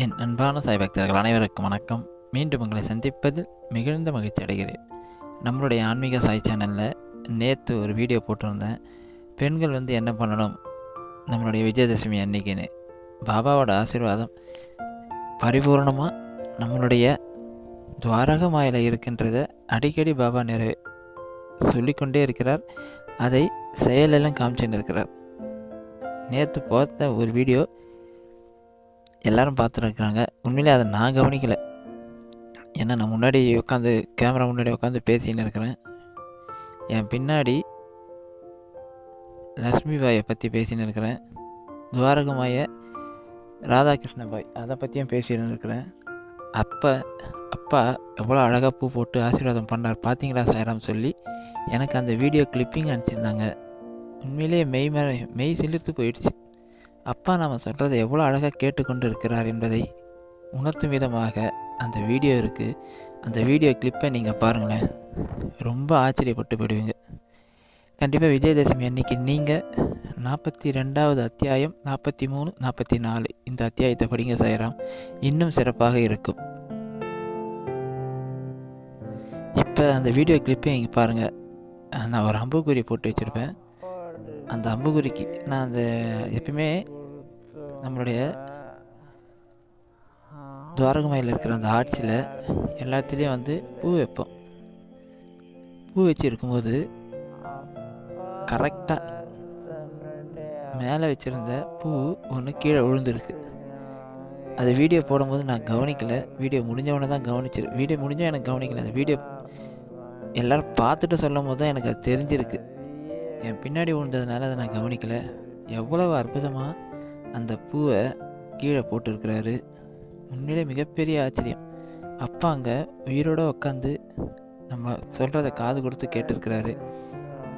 என் அன்பான சாய் பக்தர்கள் அனைவருக்கும் வணக்கம். மீண்டும் உங்களை சந்திப்பதில் மிகுந்த மகிழ்ச்சி அடைகிறேன். நம்மளுடைய ஆன்மீக சாய் சேனலில் நேற்று ஒரு வீடியோ போட்டிருந்தேன். பெண்கள் வந்து என்ன பண்ணணும்? நம்மளுடைய விஜயதசமி அன்னைக்குன்னு. பாபாவோட ஆசீர்வாதம் பரிபூர்ணமாக நம்மளுடைய துவாரக மாயில் இருக்கின்றத அடிக்கடி பாபா நிறைவே சொல்லிக்கொண்டே இருக்கிறார். அதை செயலெல்லாம் காமிச்சுன்னு இருக்கிறார். நேற்று பார்த்த ஒரு வீடியோ எல்லாரும் பார்த்துருக்குறாங்க. உண்மையிலே அதை நான் கவனிக்கலை. ஏன்னா நான் முன்னாடி உட்காந்து கேமரா முன்னாடி உட்காந்து பேசின்னு இருக்கிறேன். என் பின்னாடி லக்ஷ்மி பாயை பற்றி பேசின்னு இருக்கிறேன். துவாரகமாய ராதாகிருஷ்ண பாய் அதை பற்றியும் பேசின்னு இருக்கிறேன். அப்போ அப்பா எவ்வளோ அழகாக பூ போட்டு ஆசீர்வாதம் பண்ணார் பார்த்தீங்களா சாயராம் சொல்லி? எனக்கு அந்த வீடியோ கிளிப்பிங் அனுப்பிச்சிருந்தாங்க. உண்மையிலேயே மெய் மேலே மெய் சிலிர்த்து போயிடுச்சு. அப்பா நாம் சொல்கிறத எவ்வளோ அழகாக கேட்டுக்கொண்டு இருக்கிறார் என்பதை உணர்த்தும் விதமாக அந்த வீடியோ இருக்குது அந்த வீடியோ கிளிப்பை நீங்கள் பாருங்களேன். ரொம்ப ஆச்சரியப்பட்டு போயிடுவீங்க. கண்டிப்பாக விஜயதசமி அன்னைக்கு நீங்கள் நாற்பத்தி ரெண்டாவது அத்தியாயம் நாற்பத்தி மூணு நாற்பத்தி நாலு இந்த அத்தியாயத்தை படிங்க செய்கிறோம் இன்னும் சிறப்பாக இருக்கும். இப்போ அந்த வீடியோ கிளிப்பை இங்கே பாருங்கள் நான் ஒரு அம்புக்குறி போட்டு வச்சுருப்பேன். அந்த அம்புக்குறிக்கு நான் அந்த எப்பயுமே நம்மளுடைய துவாரகமாயில் இருக்கிற அந்த ஆட்சியில் எல்லாத்துலேயும் வந்து பூ வைப்போம். பூ வச்சு இருக்கும்போது கரெக்டாக மேலே வச்சுருந்த பூ ஒன்று கீழே விழுந்துருக்கு. அது வீடியோ போடும்போது நான் கவனிக்கலை. வீடியோ முடிஞ்சவொடனே தான் கவனிச்சிரு வீடியோ முடிஞ்சும் எனக்கு கவனிக்கல. அந்த வீடியோ எல்லோரும் பார்த்துட்டு சொல்லும் போது தான் எனக்கு அது தெரிஞ்சிருக்கு. என் பின்னாடி விழுந்ததுனால அதை நான் கவனிக்கலை. எவ்வளவு அற்புதமாக அந்த பூவை கீழே போட்டிருக்கிறாரு. உண்மையிலே மிகப்பெரிய ஆச்சரியம். அப்பா அங்கே உயிரோடு உட்காந்து நம்ம சொல்கிறத காது கொடுத்து கேட்டிருக்கிறாரு.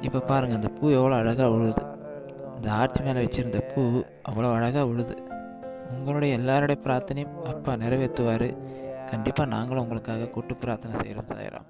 இப்போ பாருங்கள் அந்த பூ எவ்வளோ அழகாக உழுது. இந்த ஆர்ச்சி மேலே வச்சுருந்த பூ அவ்வளோ அழகாக உழுது. உங்களுடைய எல்லாருடைய பிரார்த்தனையும் அப்பா நிறைவேற்றுவார். கண்டிப்பாக நாங்களும் உங்களுக்காக கூட்டு பிரார்த்தனை செய்கிறோம் சாயிரம்.